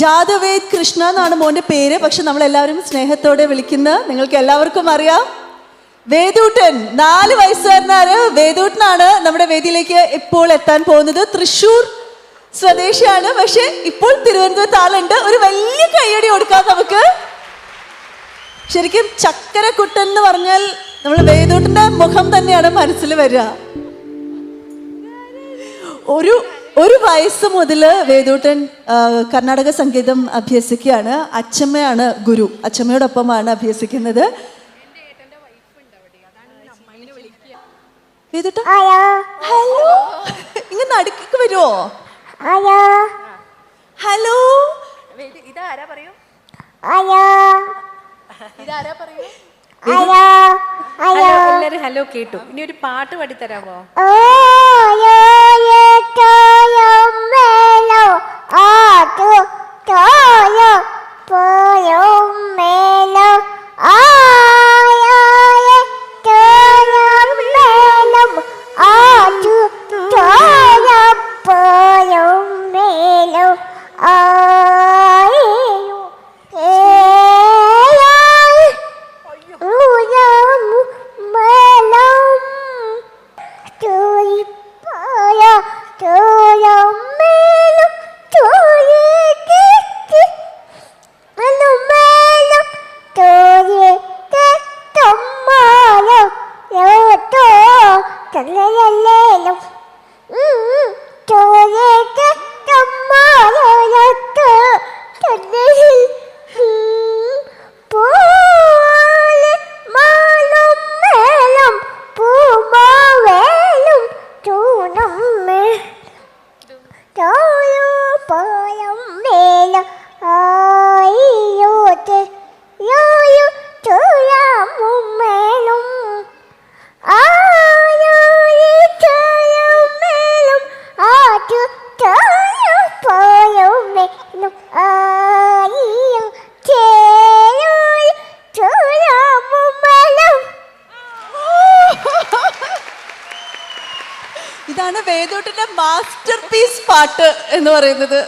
ജാദവേദ് കൃഷ്ണ എന്നാണ് മോന്റെ പേര്. പക്ഷെ നമ്മൾ എല്ലാവരും സ്നേഹത്തോടെ വിളിക്കുന്ന നിങ്ങൾക്ക് എല്ലാവർക്കും അറിയാം. വേദൂട്ടൻ നാല് വയസ്സുകാരനാണ് വേദൂട്ടനാണ് നമ്മുടെ വേദിയിലേക്ക് ഇപ്പോൾ എത്താൻ പോകുന്നത്. തൃശൂർ സ്വദേശിയാണ്. പക്ഷെ ഇപ്പോൾ തിരുവനന്തപുരത്ത് ആളുണ്ട്. ഒരു വലിയ കൈയടി കൊടുക്കാം നമുക്ക്. ശരിക്കും ചക്കരക്കുട്ടൻ എന്ന് പറഞ്ഞാൽ നമ്മൾ വേദൂട്ടന്റെ മുഖം തന്നെയാണ് മനസ്സിൽ വരിക. ഒരു ഒരു വയസ്സ് മുതൽ വേദൂട്ടൻ കർണാടക സംഗീതം അഭ്യസിക്കുകയാണ്. അച്ഛമ്മയാണ് ഗുരു. അച്ഛമ്മയോടൊപ്പമാണ് അഭ്യസിക്കുന്നത്. വേദൂട്ട ഹലോ? ഇങ്ങനെ അടുത്തേക്ക് വരുമോ ഹലോ? ഇതാരാ പറയൂ? ഇതാരാ പറയൂ? ഹലോ ഹലോ എല്ലാരും ഹലോ കേട്ടു. ഇനി ഒരു പാട്ട് പാടിത്തരാമോ? 不要这样。ഇതാണ് വേദോട്ടിന്റെ മാസ്റ്റർ പീസ് പാട്ട് എന്ന് പറയുന്നത്.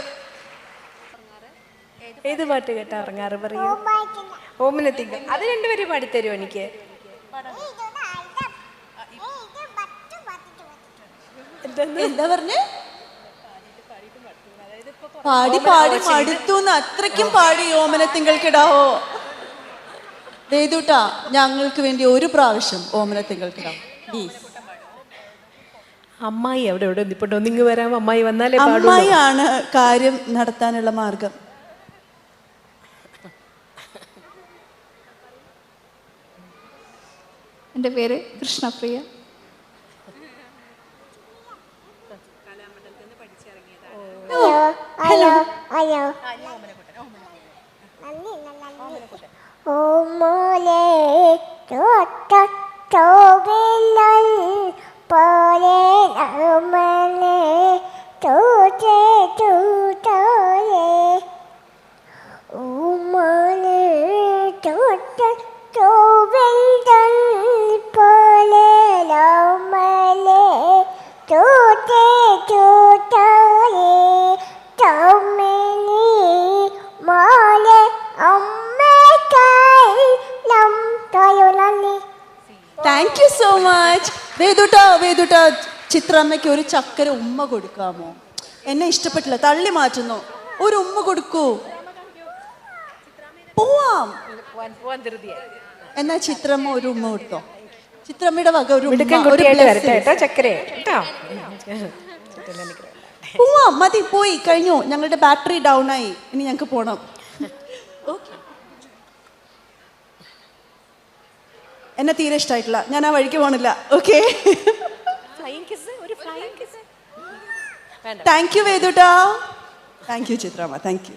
ഏത് പാട്ട് കേട്ടാ ഇറങ്ങാറ് പറയൂ? ഓമനത്തിങ്ക. അത് രണ്ടുപേരും പാടിത്തരുമോ എനിക്ക്? എന്താ പറഞ്ഞേ? പാടി പാടി മടുത്തു അത്രയ്ക്കും പാടി ഓമനത്തിങ്കൾക്കിടാവോ? വേദൂട്ടാ ഞങ്ങൾക്ക് വേണ്ടി ഒരു പ്രാവശ്യം ഓമനത്തിങ്കൾക്കിടാം. പ്ലീസ് അമ്മായി അവിടെ എവിടെ നിപ്പുണ്ടോ? നിങ്ങൾ വരാം. അമ്മായി വന്നാലേ അമ്മായിയാണ് കാര്യം നടത്താനുള്ള മാർഗം. എന്റെ പേര് കൃഷ്ണപ്രിയ. അയ്യോ ഹലോ. ഓമോലെ ചോട്ട താങ്ക് യു സോ മച്ച് വേദുട്ടോ വേദുട്ടോ ചിത്രമ്മയ്ക്ക് ഒരു ചക്കര ഉമ്മ കൊടുക്കാമോ? എന്നെ ഇഷ്ടപ്പെട്ടില്ല തള്ളി മാറ്റുന്നു. ഒരു ഉമ്മ കൊടുക്കൂ. പോവാം. എന്നാ ചിത്രമ്മ ഒരു ഉമ്മ കൊടുത്തോ? ചിത്രമ്മയുടെ വക ഒരു പോവാം മതി പോയി കഴിഞ്ഞു. ഞങ്ങളുടെ ബാറ്ററി ഡൗൺ ആയി. ഇനി ഞങ്ങൾക്ക് പോണം. എന്നെ തീരെ ഇഷ്ടമായിട്ടില്ല ഞാൻ ആ വഴിക്ക് പോണില്ല. ഓക്കെ താങ്ക് യു വേദുട്ടാ താങ്ക് യു ചിത്രമ്മ താങ്ക് യു